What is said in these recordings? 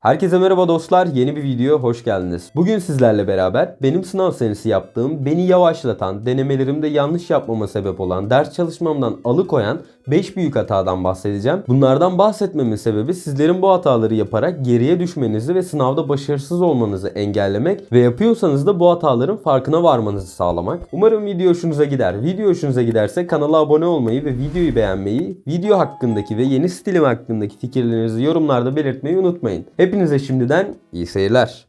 Herkese merhaba dostlar. Yeni bir videoya hoş geldiniz. Bugün sizlerle beraber benim sınav senesi yaptığım, beni yavaşlatan, denemelerimde yanlış yapmama sebep olan, ders çalışmamdan alıkoyan 5 büyük hatadan bahsedeceğim. Bunlardan bahsetmemin sebebi sizlerin bu hataları yaparak geriye düşmenizi ve sınavda başarısız olmanızı engellemek ve yapıyorsanız da bu hataların farkına varmanızı sağlamak. Umarım video hoşunuza gider. Video hoşunuza giderse kanala abone olmayı ve videoyu beğenmeyi, video hakkındaki ve yeni stilim hakkındaki fikirlerinizi yorumlarda belirtmeyi unutmayın. Hepinize şimdiden iyi seyirler.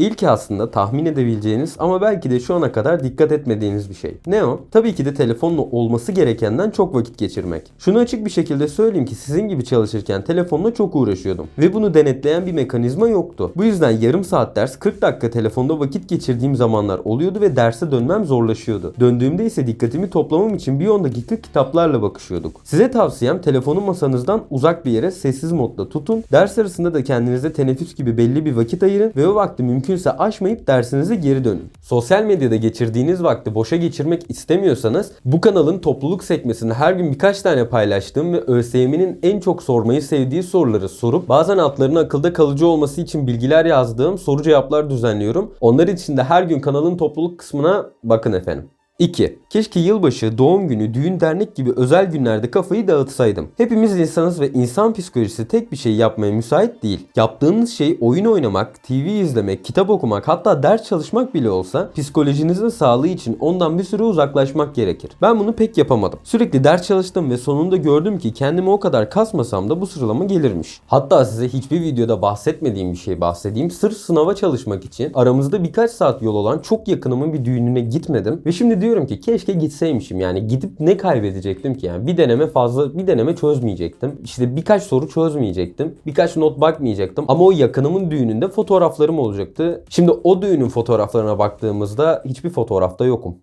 İlki aslında tahmin edebileceğiniz ama belki de şu ana kadar dikkat etmediğiniz bir şey. Ne o? Tabii ki de telefonla olması gerekenden çok vakit geçirmek. Şunu açık bir şekilde söyleyeyim ki sizin gibi çalışırken telefonla çok uğraşıyordum. Ve bunu denetleyen bir mekanizma yoktu. Bu yüzden yarım saat ders 40 dakika telefonda vakit geçirdiğim zamanlar oluyordu ve derse dönmem zorlaşıyordu. Döndüğümde ise dikkatimi toplamam için bir 10 dakika kitaplarla bakışıyorduk. Size tavsiyem telefonu masanızdan uzak bir yere sessiz modda tutun. Ders arasında da kendinize teneffüs gibi belli bir vakit ayırın ve o vakti mümkünse aşmayıp dersinize geri dönün. Sosyal medyada geçirdiğiniz vakti boşa geçirmek istemiyorsanız bu kanalın topluluk sekmesinde her gün birkaç tane paylaştığım ve ÖSYM'nin en çok sormayı sevdiği soruları sorup bazen altlarının akılda kalıcı olması için bilgiler yazdığım soru cevaplar düzenliyorum. Onlar için de her gün kanalın topluluk kısmına bakın efendim. 2. Keşke yılbaşı, doğum günü, düğün dernek gibi özel günlerde kafayı dağıtsaydım. Hepimiz insanız ve insan psikolojisi tek bir şey yapmaya müsait değil. Yaptığınız şey oyun oynamak, TV izlemek, kitap okumak hatta ders çalışmak bile olsa psikolojinizin sağlığı için ondan bir süre uzaklaşmak gerekir. Ben bunu pek yapamadım. Sürekli ders çalıştım ve sonunda gördüm ki kendimi o kadar kasmasam da bu sıralama gelirmiş. Hatta size hiçbir videoda bahsetmediğim bir şey bahsedeyim. Sırf sınava çalışmak için aramızda birkaç saat yol olan çok yakınımın bir düğününe gitmedim ve şimdi diyorum ki keşke gitseymişim yani gidip ne kaybedecektim ki yani bir deneme fazla bir deneme çözmeyecektim. İşte birkaç soru çözmeyecektim. Birkaç not bakmayacaktım ama o yakınımın düğününde fotoğraflarım olacaktı. Şimdi o düğünün fotoğraflarına baktığımızda hiçbir fotoğrafta yokum.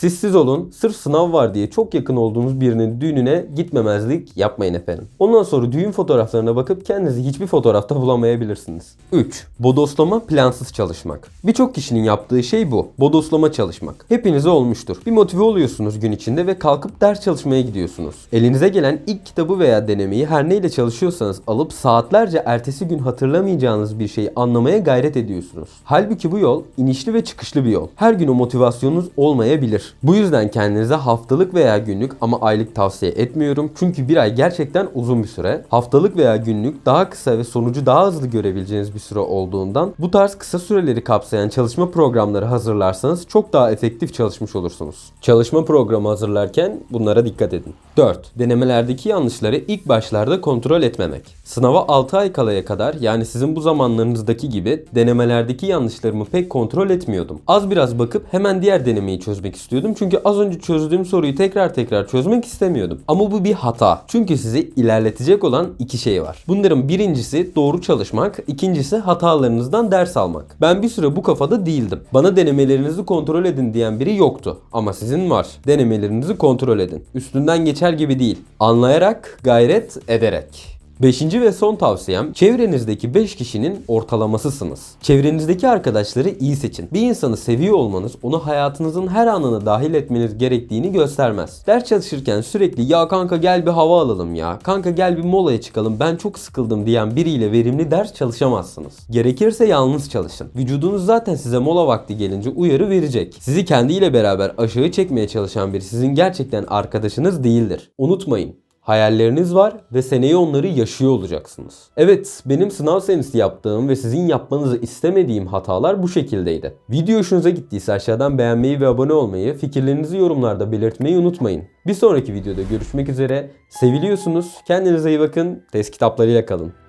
Sizsiz olun. Sırf sınav var diye çok yakın olduğunuz birinin düğününe gitmemezlik yapmayın efendim. Ondan sonra düğün fotoğraflarına bakıp kendinizi hiçbir fotoğrafta bulamayabilirsiniz. 3. Bodoslama plansız çalışmak. Birçok kişinin yaptığı şey bu. Bodoslama çalışmak. Hepinize olmuştur. Bir motive oluyorsunuz gün içinde ve kalkıp ders çalışmaya gidiyorsunuz. Elinize gelen ilk kitabı veya denemeyi her neyle çalışıyorsanız alıp saatlerce ertesi gün hatırlamayacağınız bir şeyi anlamaya gayret ediyorsunuz. Halbuki bu yol inişli ve çıkışlı bir yol. Her gün o motivasyonunuz olmayabilir. Bu yüzden kendinize haftalık veya günlük ama aylık tavsiye etmiyorum. Çünkü bir ay gerçekten uzun bir süre. Haftalık veya günlük daha kısa ve sonucu daha hızlı görebileceğiniz bir süre olduğundan bu tarz kısa süreleri kapsayan çalışma programları hazırlarsanız çok daha efektif çalışmış olursunuz. Çalışma programı hazırlarken bunlara dikkat edin. 4. Denemelerdeki yanlışları ilk başlarda kontrol etmemek. Sınava 6 ay kalaya kadar yani sizin bu zamanlarınızdaki gibi denemelerdeki yanlışlarımı pek kontrol etmiyordum. Az biraz bakıp hemen diğer denemeyi çözmek istiyordum. Çünkü az önce çözdüğüm soruyu tekrar tekrar çözmek istemiyordum. Ama bu bir hata. Çünkü sizi ilerletecek olan iki şey var. Bunların birincisi doğru çalışmak, ikincisi hatalarınızdan ders almak. Ben bir süre bu kafada değildim. Bana denemelerinizi kontrol edin diyen biri yoktu. Ama sizin var. Denemelerinizi kontrol edin. Üstünden geçer gibi değil. Anlayarak, gayret ederek. Beşinci ve son tavsiyem çevrenizdeki 5 kişinin ortalamasısınız. Çevrenizdeki arkadaşları iyi seçin. Bir insanı seviyor olmanız onu hayatınızın her anına dahil etmeniz gerektiğini göstermez. Ders çalışırken sürekli ya kanka gel bir hava alalım ya, kanka gel bir molaya çıkalım ben çok sıkıldım diyen biriyle verimli ders çalışamazsınız. Gerekirse yalnız çalışın. Vücudunuz zaten size mola vakti gelince uyarı verecek. Sizi kendiyle beraber aşağı çekmeye çalışan biri sizin gerçekten arkadaşınız değildir. Unutmayın. Hayalleriniz var ve seneye onları yaşıyor olacaksınız. Evet, benim sınav senesi yaptığım ve sizin yapmanızı istemediğim hatalar bu şekildeydi. Video hoşunuza gittiyse aşağıdan beğenmeyi ve abone olmayı, fikirlerinizi yorumlarda belirtmeyi unutmayın. Bir sonraki videoda görüşmek üzere. Seviliyorsunuz. Kendinize iyi bakın. Test kitaplarıyla kalın.